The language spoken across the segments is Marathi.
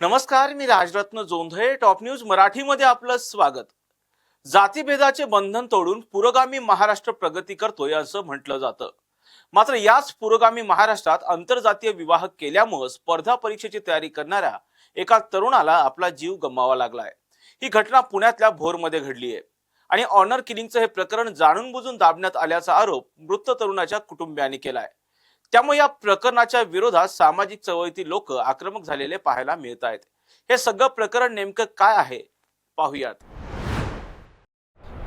नमस्कार मी राजरत्न जोंधळे टॉप न्यूज मराठीमध्ये आपलं स्वागत. जातीभेदाचे बंधन तोडून पुरोगामी महाराष्ट्र प्रगती करतोय असं म्हटलं जातं. मात्र याच पुरोगामी महाराष्ट्रात आंतरजातीय विवाह केल्यामुळं स्पर्धा परीक्षेची तयारी करणाऱ्या एका तरुणाला आपला जीव गमावा लागलाय. ही घटना पुण्यातल्या भोरमध्ये घडली आहे आणि ऑनर किलिंगचं हे प्रकरण जाणून बुजून दाबण्यात आल्याचा आरोप मृत तरुणाच्या कुटुंबियांनी केलाय. त्यामुळे या प्रकरणाच्या विरोधात सामाजिक चळवळीतील लोक आक्रमक झालेले पाहायला मिळत आहेत हे सगळं प्रकरण नेमकं काय आहे? पाहूयात.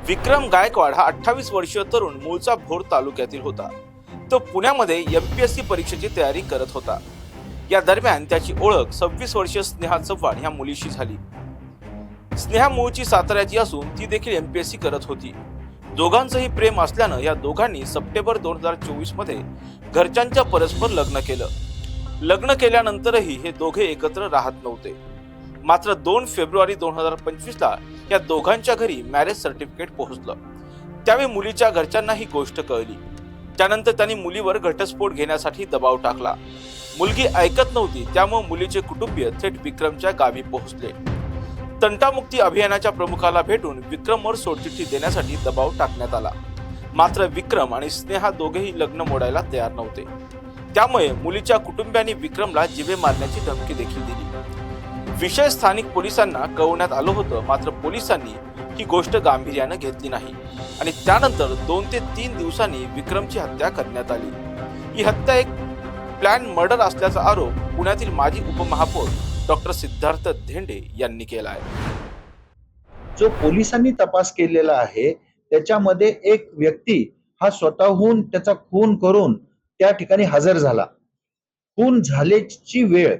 विक्रम गायकवाड हा अठ्ठावीस वर्षीय तरुण मूळचा भोर तालुक्यातील होता. तो पुण्यामध्ये एमपीएससी परीक्षेची तयारी करत होता. या दरम्यान त्याची ओळख सव्वीस वर्षीय स्नेहा चव्हाण ह्या मुलीशी झाली. स्नेहा मूळची साताऱ्याची असून ती देखील एमपीएससी करत होती. दोघांचंही प्रेम असल्यानं या दोघांनी सप्टेंबर दोन हजार चोवीसमध्ये घरच्यांच्या परस्पर लग्न केलं. लग्न केल्यानंतरही हे दोघे एकत्र राहत नव्हते. मात्र दोन फेब्रुवारी दोन हजार पंचवीस ला या दोघांच्या घरी मॅरेज सर्टिफिकेट पोहोचलं. त्यावेळी मुलीच्या घरच्यांना ही गोष्ट कळली. त्यानंतर त्यांनी मुलीवर घटस्फोट घेण्यासाठी दबाव टाकला. मुलगी ऐकत नव्हती त्यामुळे मुलीचे कुटुंबीय थेट विक्रमच्या गावी पोहोचले. तंटामुक्ती अभियानाच्या प्रमुखाला भेटून विक्रमवर सोडचिठ्ठी देण्यासाठी दबाव टाकण्यात आला. मात्र विक्रम आणि स्नेहा दोघेही लग्न मोडायला तयार नव्हते. त्यामुळे मुलीच्या कुटुंबियांनी विक्रमला जिवे मारण्याची धमकी देखील दिली. विषय स्थानिक पोलिसांना कळवण्यात आलं होतं मात्र पोलिसांनी ही गोष्ट गांभीर्यानं घेतली नाही. आणि त्यानंतर दोन ते तीन दिवसांनी विक्रमची हत्या करण्यात आली. ही हत्या एक प्लॅन मर्डर असल्याचा आरोप पुण्यातील माजी उपमहापौर डॉक्टर सिद्धार्थ धेंडे यांनी केला आहे. जो पोलिसांनी तपास केलेला आहे त्याच्यामध्ये एक व्यक्ती हा स्वतःहून त्याचा खून करून त्या ठिकाणी हजर झाला. खून झाल्याची वेळ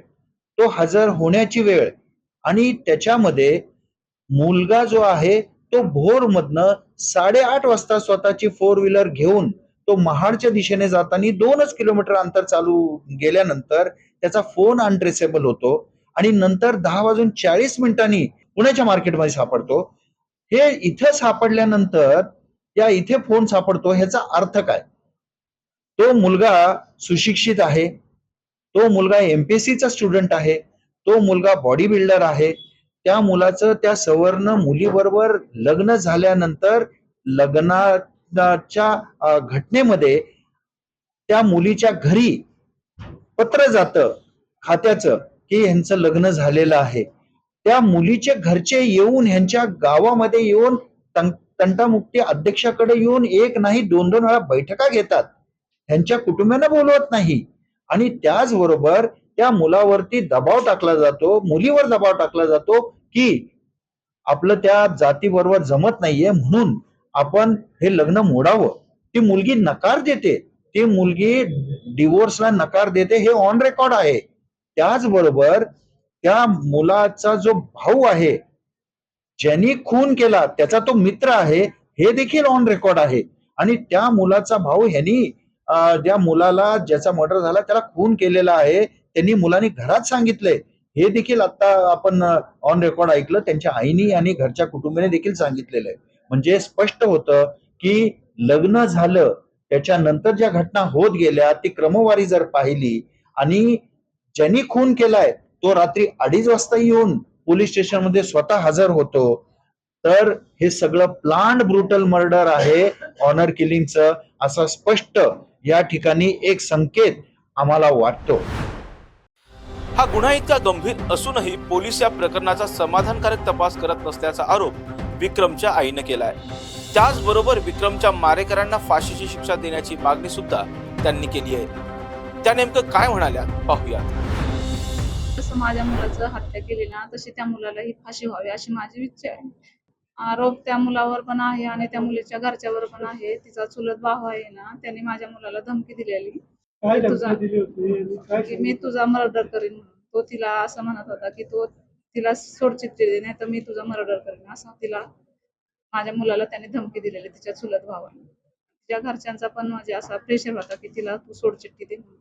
तो हजर होण्याची वेळ आणि त्याच्यामध्ये मुलगा जो आहे तो भोर मधन साडेआठ वाजता स्वतःची फोर व्हीलर घेऊन तो महाडच्या दिशेने जाताना दोनच किलोमीटर अंतर चालू गेल्यानंतर त्याचा फोन अनट्रेसेबल होतो आणि नंतर दहा वाजून चाळीस मिनिटांनी पुण्याच्या मार्केटमध्ये सापडतो. हे इथे सापडल्यानंतर या इथे फोन सापडतो ह्याचा अर्थ काय? तो मुलगा सुशिक्षित आहे तो मुलगा एमपीएससीचा स्टुडंट आहे तो मुलगा बॉडी बिल्डर आहे त्या मुलाचं त्या सवर्ण मुलीबरोबर लग्न झाल्यानंतर लग्नाच्या घटनेमध्ये त्या मुलीच्या घरी पत्र जातं खात्याचं की ह्यांचं लग्न झालेलं आहे. त्या मुलीचे घरचे येऊन ह्यांच्या गावामध्ये येऊन तंटामुक्ती अध्यक्षाकडे येऊन एक नाही दोन दोन वेळा बैठका घेतात. ह्यांच्या कुटुंबियांना बोलवत नाही. आणि त्याचबरोबर त्या मुलावरती दबाव टाकला जातो मुलीवर दबाव टाकला जातो की आपलं त्या जातीबरोबर जमत नाहीये म्हणून आपण हे लग्न मोडावं. ती मुलगी नकार देते. ती मुलगी डिवोर्सला नकार देते हे ऑन रेकॉर्ड आहे. त्याचबरोबर त्या मुलाचा जो भाऊ आहे ज्यांनी खून केला त्याचा तो मित्र आहे हे देखील ऑन रेकॉर्ड आहे. आणि त्या मुलाचा भाऊ ह्यांनी ज्या मुलाला ज्याचा मर्डर झाला त्याला खून केलेला आहे त्यांनी मुलांनी घरात सांगितलंय. हे देखील आता आपण ऑन रेकॉर्ड ऐकलं त्यांच्या आईनी आणि घरच्या कुटुंबीने देखील सांगितलेलं आहे. म्हणजे स्पष्ट होतं की लग्न झालं त्याच्यानंतर ज्या घटना होत गेल्या ती क्रमवारी जर पाहिली आणि ज्यांनी खून केलाय तो रात्री अडीच वाजता येऊन पोलीस स्टेशनमध्ये स्वतः हजर होतो. तर हे सगळं प्लांट ब्रुटल मर्डर आहे ऑनर किलिंगचं असा स्पष्ट या ठिकाणी एक संकेत आम्हाला वाटतो. हा गुन्हा इतका गंभीर असूनही पोलीस या प्रकरणाचा समाधानकारक तपास करत नसल्याचा आरोप विक्रमच्या आईनं केलाय. त्याचबरोबर विक्रमच्या मारेकरांना फाशीची शिक्षा देण्याची मागणी सुद्धा त्यांनी केली आहे. त्या नेमकं काय म्हणाल्या? पाहूयात. जसं माझ्या मुलाचं हत्या केली ना तशी त्या मुलालाही फाशी व्हावी अशी माझी इच्छा आहे. आरोप त्या मुलावर पण आहे आणि त्या मुलीच्या घरच्यावर पण आहे. तिचा चुलत भाऊ आहे ना त्याने माझ्या मुलाला धमकी दिलेली. तुझा- दिली की मी तुझा मर्डर करीन. म्हणून तो तिला असं म्हणत होता की तो तिला सोडचिठ्ठी दे नाही तर मी तुझा मर्डर करीन. असं तिला माझ्या मुलाला त्याने धमकी दिलेली तिच्या चुलत भावाने तिच्या घरच्यांचा पण म्हणजे असा प्रेशर होता की तिला तू सोडचिठ्ठी दे म्हणून.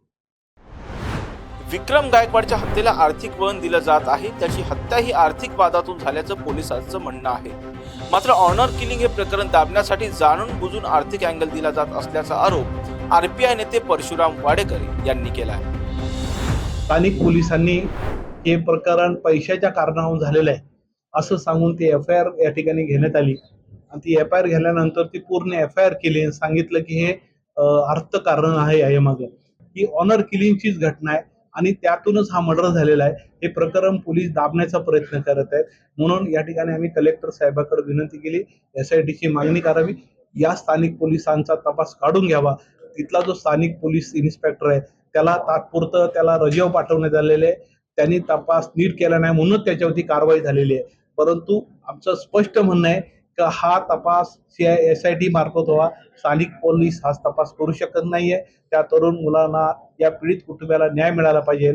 विक्रम गायकवाडच्या हत्येला आर्थिक वळण दिलं जात आहे. त्याची हत्या ही आर्थिक वादातून झाल्याचं पोलिसांचं म्हणणं आहे. मात्र ऑनर किलिंग हे प्रकरण दाबण्यासाठी जाणून बुजून आर्थिक अँगल दिला जात असल्याचा आरोप आरपीआय नेते परशुराम वाडेकर यांनी केला आहे स्थानिक पोलिसांनी हे प्रकरण पैशाच्या कारणावरून झालेलं आहे असं सांगून ती एफ आय आर या ठिकाणी घेण्यात आली. आणि ती एफ आय आर घेतल्यानंतर ती पूर्ण एफ आय आर केली आणि सांगितलं की हे अर्थकारण आहे यामागं. ही ऑनर किलिंगचीच घटना आहे. आणि त्यातूनच हा मर्डर झालेला आहे. हे प्रकरण पोलीस दाबण्याचा प्रयत्न करत आहेत. म्हणून या ठिकाणी आम्ही कलेक्टर साहेबाकडे विनंती केली. एस आय टीची मागणी करावी. या स्थानिक पोलिसांचा तपास काढून घ्यावा. तिथला जो स्थानिक पोलीस इन्स्पेक्टर आहे त्याला तात्पुरतं त्याला रजेव पाठवण्यात आलेले आहे. त्यांनी तपास नीट केला नाही म्हणून त्याच्यावरती कारवाई झालेली आहे. परंतु आमचं स्पष्ट म्हणणं आहे का हा तपास C I S I T मार्फत व्हावा? स्थानिक पोलीस हा तपास करू शकत नाहीये. त्या तरुण मुलांना या पीडित कुटुंबाला न्याय मिळाला पाहिजे.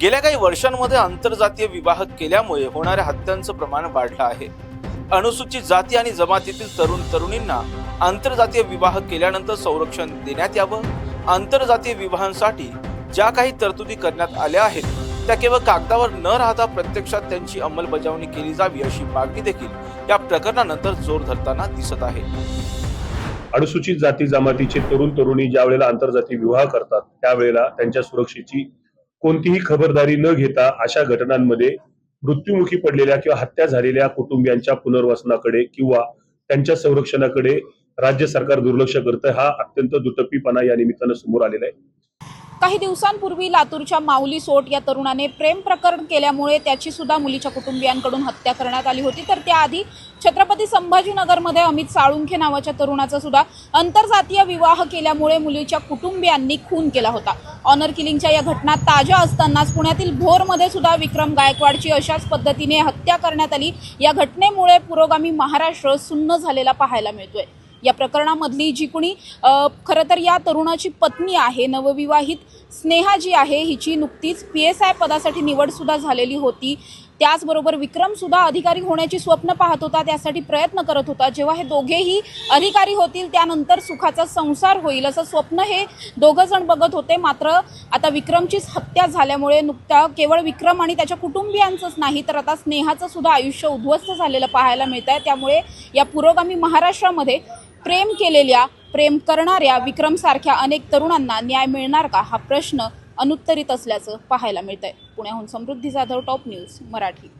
गेल्या काही वर्षांमध्ये आंतरजातीय विवाह केल्यामुळे होणाऱ्या हत्यांचं प्रमाण वाढलं आहे. अनुसूचित जाती आणि जमातीतील तरुण तरुणींना आंतरजातीय विवाह केल्यानंतर संरक्षण देण्यात यावं. आंतरजातीय विवाहांसाठी ज्या काही तरतुदी करण्यात आल्या आहेत त्या केवळ कागदावर न राहता प्रत्यक्षात त्यांची अंमलबजावणी केली जावी अशी मागणी देखील या प्रकरणानंतर जोर धरताना दिसत आहे. अनुसूचित जाती जमातीचे तरुण तरुणी ज्या वेळेला आंतरजातीय विवाह करतात त्यावेळेला त्यांच्या सुरक्षेची कोणतीही खबरदारी न घेता अशा घटनांमध्ये मृत्युमुखी पडलेल्या किंवा हत्या झालेल्या कुटुंबियांच्या पुनर्वसनाकडे किंवा त्यांच्या संरक्षणाकडे राज्य सरकार दुर्लक्ष करतं हा अत्यंत दुटप्पीपणा या निमित्तानं समोर आलेला आहे. काही दिवसांपूर्वी लातूरच्या माऊली सोट या तरुणाने प्रेम प्रकरण केल्यामुळे त्याची सुद्धा मुलीच्या कुटुंबियांकडून हत्या करण्यात आली होती. तर त्याआधी छत्रपती संभाजीनगरमध्ये अमित साळुंखे नावाच्या तरुणाचा सुद्धा आंतरजातीय विवाह केल्यामुळे मुलीच्या कुटुंबियांनी खून केला होता. ऑनर किलिंगच्या या घटना ताज्या असतानाच पुण्यातील भोरमध्ये सुद्धा विक्रम गायकवाडची अशाच पद्धतीने हत्या करण्यात आली. या घटनेमुळे पुरोगामी महाराष्ट्र सुन्न झालेला पाहायला मिळतोय. या प्रकरणामधली जी कुणी खरं तर या तरुणाची पत्नी आहे नवविवाहित स्नेहा जी आहे हिची नुकतीच पी एस आय पदासाठी निवडसुद्धा झालेली होती. त्याचबरोबर विक्रमसुद्धा अधिकारी होण्याची स्वप्न पाहत होता त्यासाठी प्रयत्न करत होता. जेव्हा हे दोघेही अधिकारी होतील त्यानंतर सुखाचा संसार होईल असं स्वप्न हे दोघं जण बघत होते. मात्र आता विक्रमचीच हत्या झाल्यामुळे नुकत्या केवळ विक्रम आणि त्याच्या कुटुंबियांचंच नाही तर आता स्नेहाचं सुद्धा आयुष्य उद्ध्वस्त झालेलं पाहायला मिळत आहे त्यामुळे या पुरोगामी महाराष्ट्रामध्ये प्रेम केलेल्या प्रेम करणाऱ्या विक्रमसारख्या अनेक तरुणांना न्याय मिळणार का? हा प्रश्न अनुत्तरित असल्याचं पाहायला मिळतंय. आहे पुण्याहून समृद्धी जाधव टॉप न्यूज मराठी.